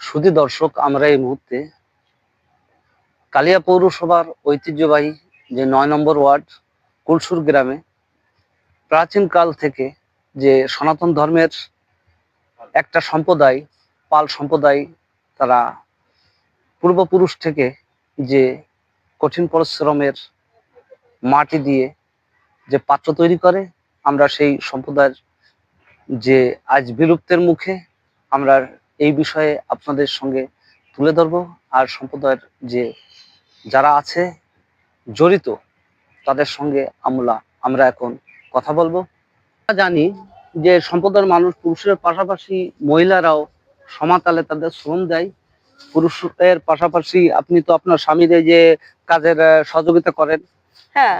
সুধী দর্শক, আমরা এই মুহূর্তে কালিয়া পৌরসভার ঐতিহ্যবাহী যে নয় নম্বর ওয়ার্ড, কুলসুর গ্রামে প্রাচীনকাল থেকে যে সনাতন ধর্মের একটা সম্প্রদায়, পাল সম্প্রদায়, তারা পূর্বপুরুষ থেকে যে কঠিন পরিশ্রমের মাটি দিয়ে যে পাত্র তৈরি করে, আমরা সেই সম্প্রদায়ের যে আজ বিলুপ্তের মুখে আমরা এই বিষয়ে আপনাদের সঙ্গে তুলে ধরবো। আর সম্প্রদায়ের যে যারা আছে জড়িত তাদের সঙ্গে আমরা আমরা এখন কথা বলব। জানি যে সম্প্রদায়ের মানুষ পুরুষের পাশাপাশি মহিলারাও সমাতালে তাদের শ্রম দেয়। পুরুষের পাশাপাশি আপনি তো আপনার স্বামীর যে কাজের সহযোগিতা করেন। হ্যাঁ।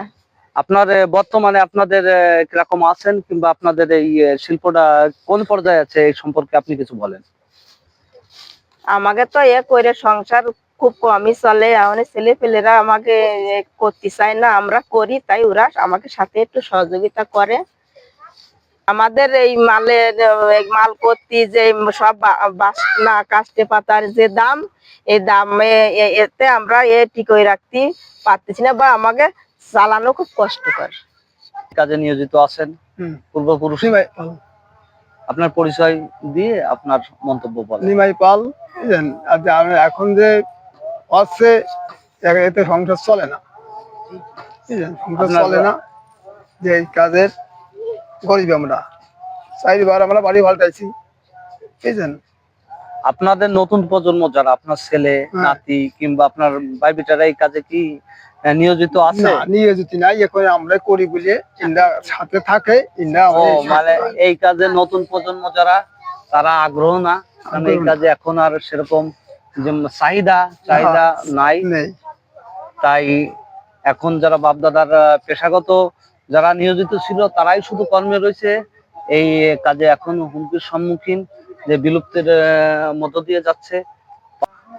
আপনার বর্তমানে আপনাদের কীরকম আছেন কিংবা আপনাদের এই শিল্পটা কোন পর্যায়ে আছে এই সম্পর্কে আপনি কিছু বলেন? আমাকে তো এ করে সংসার খুব কমই চলে। আমার ছেলে পেলেরা আমাকে করতে চায় না আমরা করি তাই ওরা আমাকে সাথে একটু সহযোগিতা করে। আমাদের এই মালের মাল করতে যে সব বা- বাসনা কাস্টে পাতার যে দাম এই দামে এ- এতে আমরা এ টিকই রাখতে পারতেছি না বা আমাকে চালানো খুব কষ্টকর। কাজে নিয়োজিত আছেন। পূর্বপুরুষ। আপনার পরিচয় দিয়ে আপনার মন্তব্য বলেন। নিমাই পাল আর এখন যে আছে এতে সংসার চলে না। সংসার চলে না যে এই কাজের গরিব আমরা। চারিবার আমরা বাড়ি ভাল্টাইছি বুঝলেন? আপনাদের নতুন প্রজন্ম যারা আপনার ছেলে হ্যাঁ। নাতি কিংবা আপনার বাইবিটারা এই কাজে কি নিয়োজিত আছে? নিয়োজিত নাই এখন আমরা করি বলে সাথে থাকে মানে এই কাজে নতুন প্রজন্ম যারা তারা আগ্রহ না কারণ এই কাজে এখন আর সেরকম যে চাহিদা চাহিদা নাই। নেই। তাই এখন যারা বাপদাদার পেশাগত যারা নিয়োজিত ছিল তারাই শুধু কর্মে রয়েছে। এই কাজে এখন হুমকির সম্মুখীন। যে বিলুপ্তের মধ্য দিয়ে যাচ্ছে।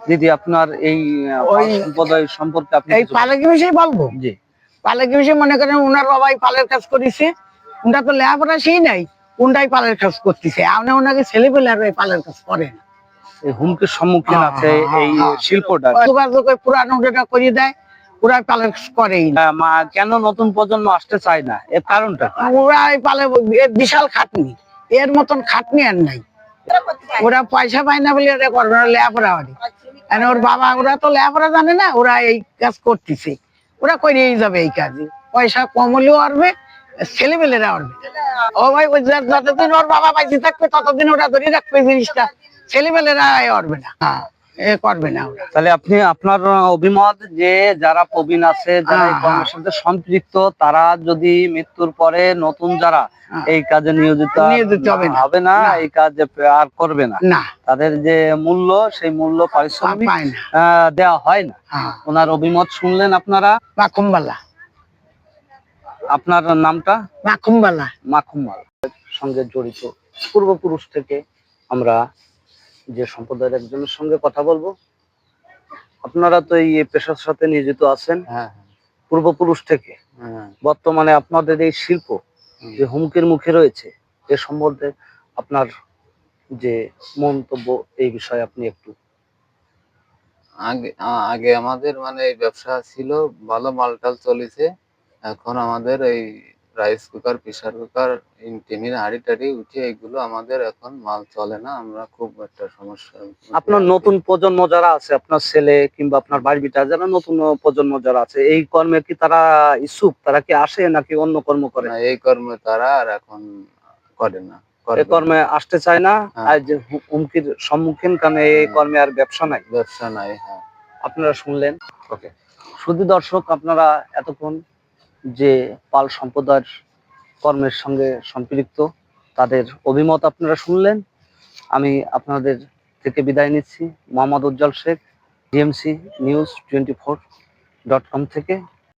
দিদি আপনার এই সম্প্রদায় সম্পর্কে আপনি এই পালেকি বিষয়ে বলব? জি। পালেকি বিষয়ে মনে করেন উনার বাবাই পালের কাজ করেছে। উনটা তো লেখাপড়া সেই নাই উনটাই পালের কাজ করতেছে। আপনি ওনাকে ছেলে পেলে আর পালের কাজ করেন এই হুমকির সম্মুখীন হ্যাঁ, আছে হ্যাঁ, এই হ্যাঁ। শিল্পটা। যোগাযোগ পুরানো করিয়ে দেয় ওরা পালের কাজ করেই না। মা- কেন নতুন প্রজন্ম আসতে চায় না? এর কারণটা? ওরা এই পালে বিশাল খাটনি। এর মতন খাটনি আর নাই। ওরা পয়সা পায় না বলে ওরা করবে না লেখাপড়া করে। কেন ওর বাবা ওরা তো লেখাপড়া জানে না ওরা এই কাজ করতেছে। ওরা করেই যাবে এই কাজে। পয়সা কম হলেও আরবে ছেলেমেলেরা আরবে ও ভাই ওই যতদিন ওর বাবা বাইসে থাকবে ততদিন ওরা ধরে রাখবে জিনিসটা। ছেলেমেলেরা অরবে না। হ্যাঁ, করবে না ওরা। তাহলে আপনি আপনার অভিমত যে যারা প্রবীণ আছে যারা এই হ্যাঁ, কর্মের সাথে সম্পৃক্ত তারা যদি মৃত্যুর পরে নতুন যারা হ্যাঁ। এই কাজে নিয়োজিত হবে না। হবে না। এই কাজ আর করবে না। তাদের যে মূল্য সেই মূল্য পারিশ্রমিক দেওয়া হয় না। হ্যাঁ। ওনার অভিমত শুনলেন আপনারা? মাখুমবালা আপনার নামটা? মাখুমবালা মাখুমাল সঙ্গে জড়িত। পূর্বপুরুষ থেকে আমরা যে সম্প্রদায়ের একজনের সঙ্গে কথা বলব। আপনারা তো এই পেশার সাথে নিয়োজিত আছেন। হ্যাঁ পূর্বপুরুষ থেকে। হ্যাঁ। বর্তমানে আপনাদের এই শিল্প যে হুমকির মুখে রয়েছে এ সম্বন্ধে আপনার যে মন্তব্য এই বিষয়ে আপনি একটু আগে আগে আমাদের মানে এই ব্যবসা ছিল ভালো মালটাল চলেছে। এখন আমাদের এই রাইস কুকার প্রেসার কুকার টিনের হাঁড়ি টাড়ি উঠে এগুলো আমাদের এখন মাল চলে না আমরা খুব একটা সমস্যা আপনার নতুন প্রজন্ম যারা আছে আপনার ছেলে কিংবা আপনার বাড়িটা যারা নতুন প্রজন্ম যারা আছে এই কর্মে কি তারা ইচ্ছুক? তারা কি আসে নাকি অন্য কর্ম করে? না এই কর্মে তারা আর এখন করে না করে এই কর্মে আসতে চায় না হ্যাঁ। আর যে হুমকির সম্মুখীন কারণে এই কর্মে আর ব্যবসা নাই। ব্যবসা নাই হ্যাঁ। আপনারা শুনলেন। ওকে শুধু দর্শক আপনারা এতক্ষণ যে পাল সম্প্রদায়ের কর্মের সঙ্গে সম্পৃক্ত, তাদের অভিমত আপনারা শুনলেন। আমি আপনাদের থেকে বিদায় নিচ্ছি। Mohammad Ujjwal Sheikh DMC news twenty four dot com থেকে।